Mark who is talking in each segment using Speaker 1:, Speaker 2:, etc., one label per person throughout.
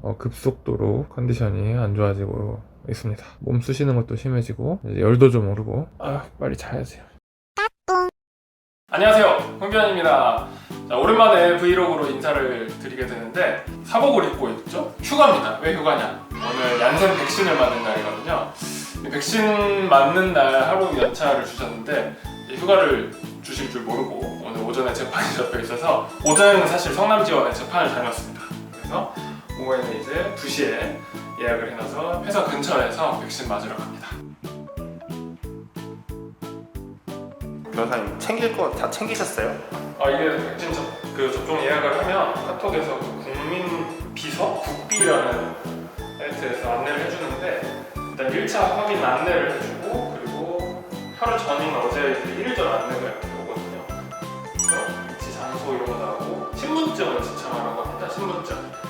Speaker 1: 어, 급속도로 컨디션이 안 좋아지고 있습니다. 몸 쑤시는 것도 심해지고 이제 열도 좀 오르고 아 빨리 자야지. 안녕하세요, 홍변입니다. 자, 오랜만에 브이로그로 인사를 드리게 되는데 사복을 입고 있죠? 휴가입니다. 왜 휴가냐? 오늘 얀센 백신을 맞는 날이거든요. 이 백신 맞는 날 하루 연차를 주셨는데 휴가를 주실 줄 모르고 오늘 오전에 재판이 잡혀 있어서 오전에는 사실 성남지원에 재판을 다녔습니다. 그래서 오후에는 이제 2시에 예약을 해놔서 회사 근처에서 백신 맞으러 갑니다.
Speaker 2: 변호사님 챙길 거 다 챙기셨어요?
Speaker 1: 아 이게 백신 접, 그 접종 예약을 하면 카톡에서 그 국민 비서 국비라는 사이트에서 안내를 해주는데 일단 1차 확인 안내를 해주고 그리고 하루 전인 어제 1일 전 안내가 이렇게 오거든요. 그래서 위치 장소 이런 거 나오고 신분증을 지참하라고 합니다. 신분증.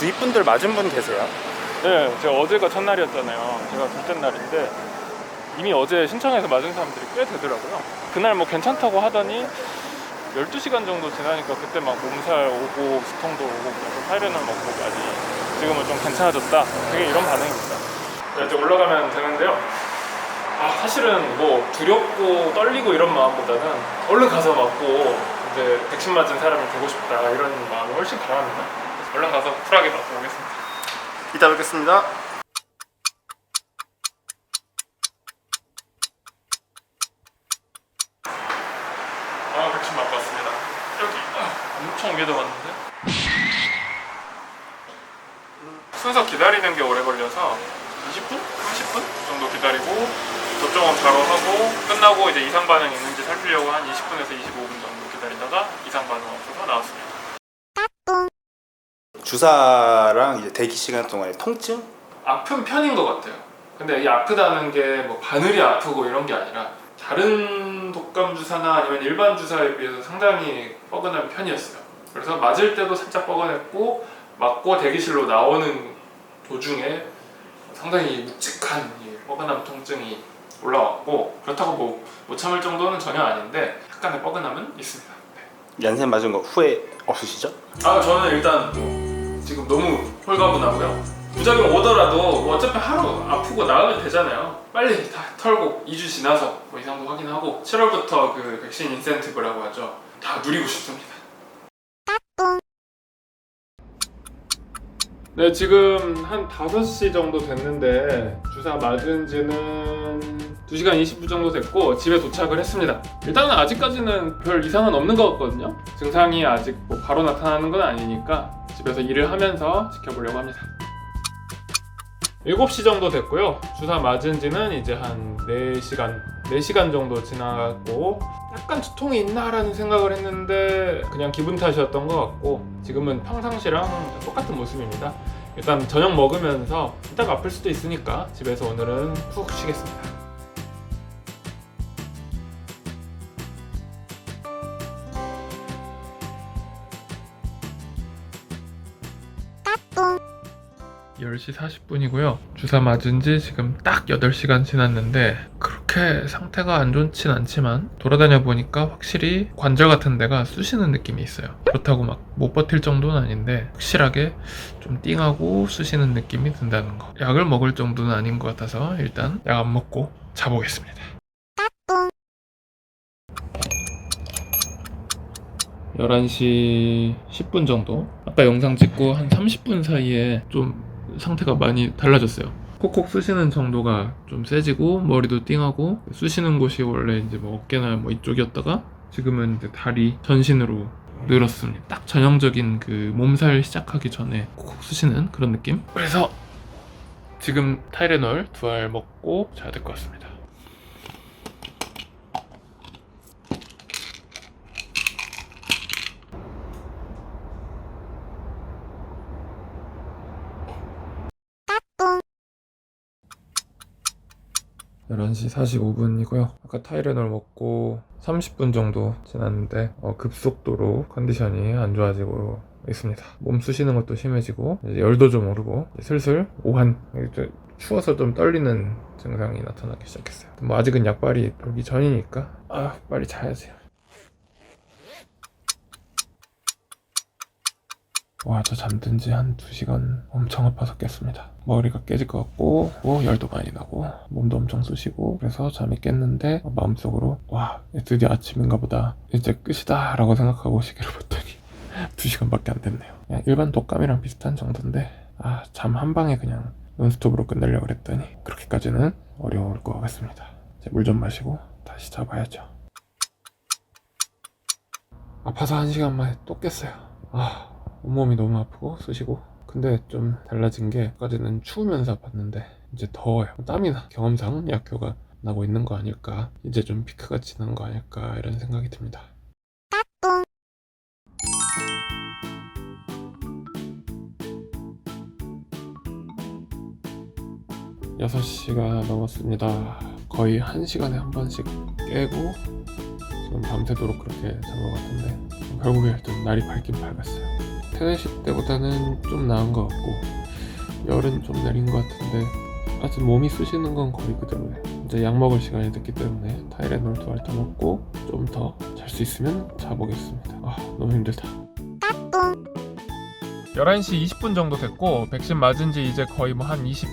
Speaker 2: 구입분들 맞은 분 계세요?
Speaker 1: 네, 제가 어제가 첫날이었잖아요. 제가 둘째 날인데 이미 어제 신청해서 맞은 사람들이 꽤 되더라고요. 그날 뭐 괜찮다고 하더니 12시간 정도 지나니까 그때 막 몸살 오고 수통도 오고 그래서 타이레놀 먹고 많이 지금은 좀 괜찮아졌다. 되게 이런 반응입니다. 자, 이제 올라가면 되는데요. 아, 사실은 뭐 두렵고 떨리고 이런 마음보다는 얼른 가서 맞고 이제 백신 맞은 사람이 되고 싶다 이런 마음이 훨씬 강합니다. 얼른 가서 쿨하게 맞고 오겠습니다.
Speaker 2: 이따 뵙겠습니다.
Speaker 1: 아, 백신 맞고 왔습니다. 여기 아, 엄청 위에다 왔는데 순서 기다리는 게 오래 걸려서 20분? 30분 정도 기다리고 접종은 바로 하고 끝나고 이제 이상 반응 있는지 살피려고 한 20분에서 25분 정도 기다리다가 이상 반응 없어서 나왔습니다.
Speaker 2: 주사랑 이제 대기 시간 동안에 통증?
Speaker 1: 아픈 편인 것 같아요. 근데 이 아프다는 게 뭐 바늘이 아프고 이런 게 아니라 다른 독감 주사나 아니면 일반 주사에 비해서 상당히 뻐근한 편이었어요. 그래서 맞을 때도 살짝 뻐근했고 맞고 대기실로 나오는 도중에 상당히 묵직한 이 뻐근함 통증이 올라왔고 그렇다고 뭐 못 참을 정도는 전혀 아닌데 약간의 뻐근함은 있습니다. 네.
Speaker 2: 얀센 맞은 거 후회 없으시죠?
Speaker 1: 아 저는 일단 뭐 지금 너무 홀가분하고요. 부작용 오더라도 뭐 어차피 하루 아프고 나으면 되잖아요. 빨리 다 털고 2주 지나서 뭐 이상도 확인하고 7월부터 그 백신 인센티브라고 하죠. 다 누리고 싶습니다. 네 지금 한 5시 정도 됐는데 주사 맞은 지는 2시간 20분 정도 됐고 집에 도착을 했습니다 일단은 아직까지는 별 이상은 없는 것 같거든요 증상이 아직 뭐 바로 나타나는 건 아니니까 집에서 일을 하면서 지켜보려고 합니다 7시 정도 됐고요 주사 맞은 지는 이제 한 4시간 4시간 정도 지나고 약간 두통이 있나라는 생각을 했는데 그냥 기분 탓이었던 것 같고 지금은 평상시랑 똑같은 모습입니다. 일단 저녁 먹으면서 이따가 아플 수도 있으니까 집에서 오늘은 푹 쉬겠습니다. 10시 40분이고요. 주사 맞은 지 지금 딱 8시간 지났는데 그렇게 상태가 안 좋진 않지만 돌아다녀 보니까 확실히 관절 같은 데가 쑤시는 느낌이 있어요. 그렇다고 막 못 버틸 정도는 아닌데 확실하게 좀 띵하고 쑤시는 느낌이 든다는 거. 약을 먹을 정도는 아닌 것 같아서 일단 약 안 먹고 자보겠습니다. 열한 시 10분 정도? 아까 영상 찍고 한 30분 사이에 좀 상태가 많이 달라졌어요. 콕콕 쑤시는 정도가 좀 세지고 머리도 띵하고 쑤시는 곳이 원래 이제 뭐 어깨나 뭐 이쪽이었다가 지금은 이제 다리 전신으로 늘었습니다. 딱 전형적인 그 몸살 시작하기 전에 콕콕 쑤시는 그런 느낌. 그래서 지금 타이레놀 두 알 먹고 자야 될 것 같습니다. 열한 시 45분이고요. 아까 타이레놀 먹고 30분 정도 지났는데 어, 급속도로 컨디션이 안 좋아지고 있습니다. 몸 쑤시는 것도 심해지고 열도 좀 오르고 슬슬 오한 추워서 좀 떨리는 증상이 나타나기 시작했어요. 뭐 아직은 약발이 돌기 전이니까 아 빨리 자야지. 와, 저 잠든 지 한 2시간 엄청 아파서 깼습니다. 머리가 깨질 것 같고, 뭐 열도 많이 나고, 몸도 엄청 쑤시고, 그래서 잠이 깼는데, 마음속으로, 와, 드디어 아침인가 보다. 이제 끝이다. 라고 생각하고 시계를 봤더니, 2시간밖에 안 됐네요. 그냥 일반 독감이랑 비슷한 정도인데, 아, 잠 한 방에 그냥 논스톱으로 끝내려고 그랬더니, 그렇게까지는 어려울 것 같습니다. 물좀 마시고, 다시 자봐야죠. 아파서 한 시간 만에 또 깼어요. 아, 온몸이 너무 아프고 쑤시고. 근데 좀 달라진 게 아까지는 추우면서 아팠는데 이제 더워요. 땀이 나. 경험상 약효가 나고 있는 거 아닐까. 이제 좀 피크가 지난 거 아닐까 이런 생각이 듭니다. 6시가 넘었습니다. 거의 1시간에 한 번씩 깨고 지금 밤새도록 그렇게 잔 것 같은데 결국에 좀 날이 밝긴 밝았어요. 테네시 때보다는 좀 나은 것 같고 열은 좀 내린 것 같은데 아직 몸이 쑤시는 건 거의 그대로네. 이제 약 먹을 시간이 됐기 때문에 타이레놀 두 알타 먹고 좀 더 잘 수 있으면 자보겠습니다. 아 너무 힘들다. 11시 20분 정도 됐고 백신 맞은 지 이제 거의 뭐 한 20,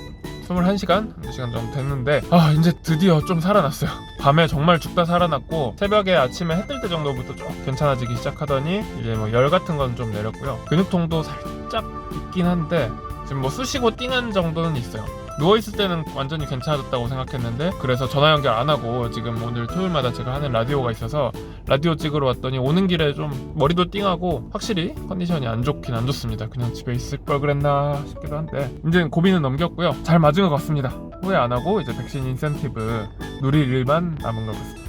Speaker 1: 21시간? 2시간 정도 됐는데 아 이제 드디어 좀 살아났어요 밤에 정말 죽다 살아났고 새벽에 아침에 해 뜰 때 정도부터 좀 괜찮아지기 시작하더니 이제 뭐 열 같은 건 좀 내렸고요 근육통도 살짝 있긴 한데 지금 뭐 쑤시고 띵한 정도는 있어요 누워있을 때는 완전히 괜찮아졌다고 생각했는데 그래서 전화 연결 안 하고 지금 오늘 토요일마다 제가 하는 라디오가 있어서 라디오 찍으러 왔더니 오는 길에 좀 머리도 띵하고 확실히 컨디션이 안 좋긴 안 좋습니다. 그냥 집에 있을 걸 그랬나 싶기도 한데 이제는 고민은 넘겼고요. 잘 맞은 것 같습니다. 후회 안 하고 이제 백신 인센티브 누릴 일만 남은 것 같습니다.